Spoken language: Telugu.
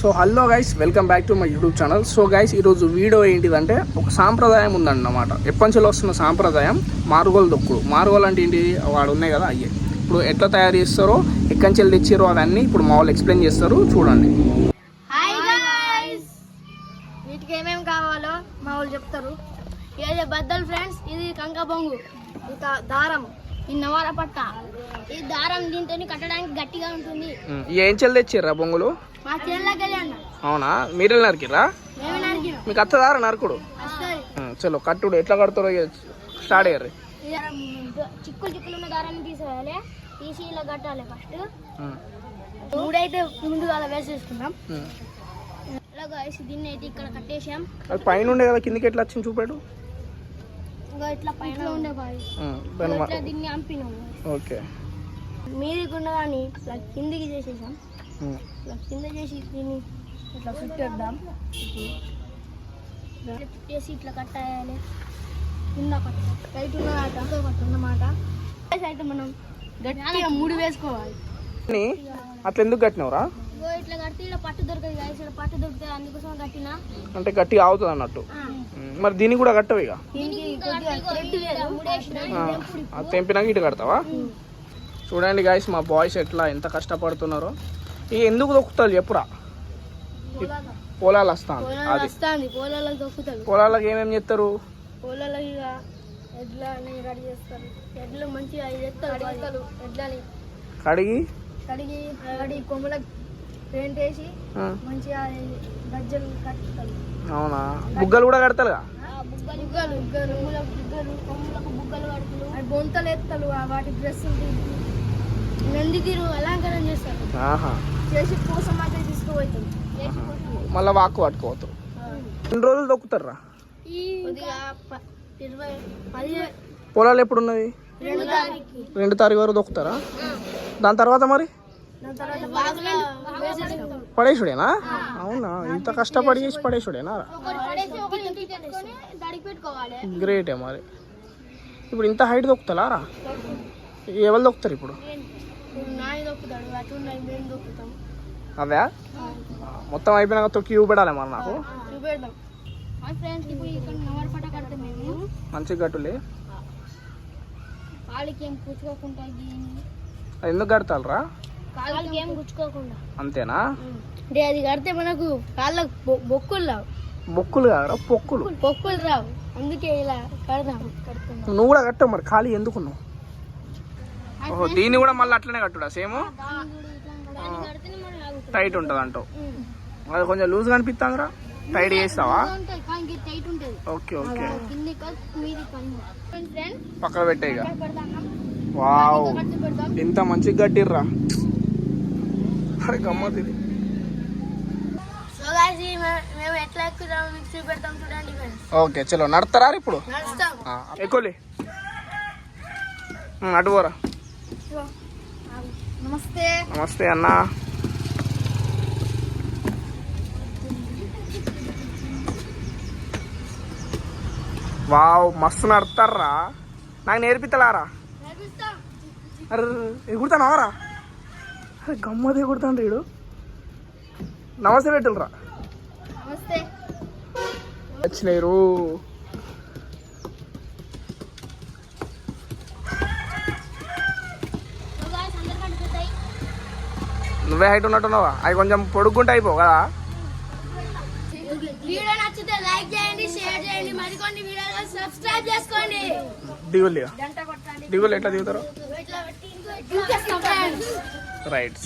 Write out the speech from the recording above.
So hello guys welcome back to my YouTube channel so guys ఈరోజు వీడియో ఏంటిదంటే ఒక సాంప్రదాయం ఉందన్నమాట. ఎప్పటి వస్తున్న సాంప్రదాయం మార్గోలు దొక్కుడు. మార్గోలు అంటే ఏంటి? వాడు ఉన్నాయి కదా అయ్యే. ఇప్పుడు ఎట్లా తయారు చేస్తారో ఎక్కడి నుంచి వెళ్ళి తెచ్చారో అవన్నీ ఇప్పుడు మా వాళ్ళు ఎక్స్ప్లెయిన్ చేస్తారు. చూడండి. వీటికి ఏమేమి కావాలో మా వాళ్ళు చెప్తారు. ఇది బద్దలు ఫ్రెండ్స్ ఇది కంకబొంగు. దారం ఈ నవార పట్ట. ఈ దారం దీంతో కట్టడానికి గట్టిగా ఉంటుంది. ఈ ఏంచెలు తెచ్చిర్రా బొంగులు? మా అన్న అవునా? మీరు నరికిర్రా? మీకు అత్తదారా నరకుడు? చలో కట్టుడు ఎట్లా కడతారో స్టార్ట్ అయ్యారు చిక్కులు చిక్కులు ఉన్న దారాన్ని తీసేయాలి. తీసి ఇలా కట్టాలి ఫస్ట్. మూడైతే ముందుగా అలా వేసేసుకున్నాం ఇలా గాయస్ దీన్ని అయితే ఇక్కడ కట్టేసాం. అది పైన ఉండే కదా కిందికి ఎట్లా వచ్చింది చూపాడు ఇట్లా పైన ఉండే ఇట్లా దీన్ని అంపినాము ఓకే. మీదికి ఉన్నదాన్ని ఇట్లా కిందికి చేసేసాం. ఇట్లా కింద చేసి దీన్ని ఇట్లా చుట్టేద్దాం ఇట్లా చుట్టేసి ఇట్లా కట్టేయాలి కింద కట్ట టైట్ ఉన్నమాట కట్ట ఉన్నమాట అయితే మనం గట్టిగా మూడు వేసుకోవాలి. అట్లా ఎందుకు కట్టినవరా? అంటే గట్టిగా అవుతుంది అన్నట్టు. మరి దీన్ని కూడా కట్టవు ఇక? దీనికి కొద్దిగా thread లేదు. మూడేసిన. ఆ, అది తెంపినాక ఇటు కడతావా? చూడండి గాయస్ మా బాయ్స్ ఎట్లా ఎంత కష్టపడుతున్నారో. ఇక ఎందుకు దొక్కుతారు చెప్పురా? పొలాలు. వస్తాను అది. పొలాలకు ఏమేమి ఎడ్లని. కడిగి కడిగి కడిగి కొమ్మలకు పెయింట్ వేసి మంచిగా గజ్జలు కట్టుతారు. అవునా? బుగ్గలు కూడా కడతారుగా? బుగ్గలు బుగ్గలు కొమ్ములకు బుగ్గలు కడుతులు అవి బొంతలు ఎత్తలు వాటి డ్రెస్సులు నంది తీరు అలంకరణ చేస్తారు. చేసి కోసం అయితే తీసుకుపోతారు. మళ్ళీ వాక్కు పట్టుకోవతారు ఎన్ని రోజులు దొక్కుతారా పొలాలు ఎప్పుడు ఉన్నది రెండు తారీఖు. రెండు తారీఖు వరకు దొక్కుతారా దాని తర్వాత మరి? పడేసుడేనా అవునా? ఇంత కష్టపడి చేసి పడేసుడేనా గ్రేటే మరి. ఇప్పుడు ఇంత హైట్ దొక్కుతారా ఎవరు దొక్కుతారు ఇప్పుడు? దొక్కుతాం అదే మొత్తం అయిపోయినాక తొక్కి చూపెడాలి మరి నాకు? మంచి గట్టులే ఎందుకు కడతారా కాళ్ళకి ఏం గుచ్చుకోకుండా. అంతేనా? అంటే అది కడితే మనకు కాళ్ళకు బొక్కులు రావు. బొక్కులు కాదురా పొక్కులు. బొక్కులు రావు. అందుకే ఇలా కడదాం నువ్వు కూడా కట్టావు మరి ఖాళీ ఎందుకున్నావు? ఓహో దీన్ని కూడా మళ్ళీ అట్లనే కట్టుడా సేమ్? టైట్ ఉంటుంది అంటావు. అది కొంచెం లూజ్ కనిపిస్తుందిరా టైట్ చేస్తావా? ఉంటుంది కానీ టైట్ ఉంటుంది. Okay okay. పక్కన పెట్టే ఇక. పెడతాం వావ్. ఎంత మంచిగా కట్టిర్రా అరే గమ్మత్ ఇది సో గాయస్ మేము ఎట్లా ఎక్కుతాం మిక్సీ ఫ్రెండ్స్ ఓకే చలో నడతారా ఇప్పుడు? ఎక్కువలే అటు పోరా. నమస్తే. నమస్తే అన్న. వావ్ మస్తు నడతారా నాకు నేర్పితలారా నడిపిస్తాం అరే గమ్మత్ ఎగురుతాను రీడు నమస్తే పెట్టులరా. పెద్దయి నువ్వే హైట్ ఉన్నట్టున్నావా? అవి కొంచెం పొడుక్కుంటే అయిపో కదా. వీడియో నచ్చితే లైక్ చేయండి షేర్ చేయండి మరికొన్ని వీడియోలు సబ్స్క్రైబ్ చేసుకోండి. దిగులు దిగులు ఎట్లా దిగుతారు? ఇట్లా పెట్టి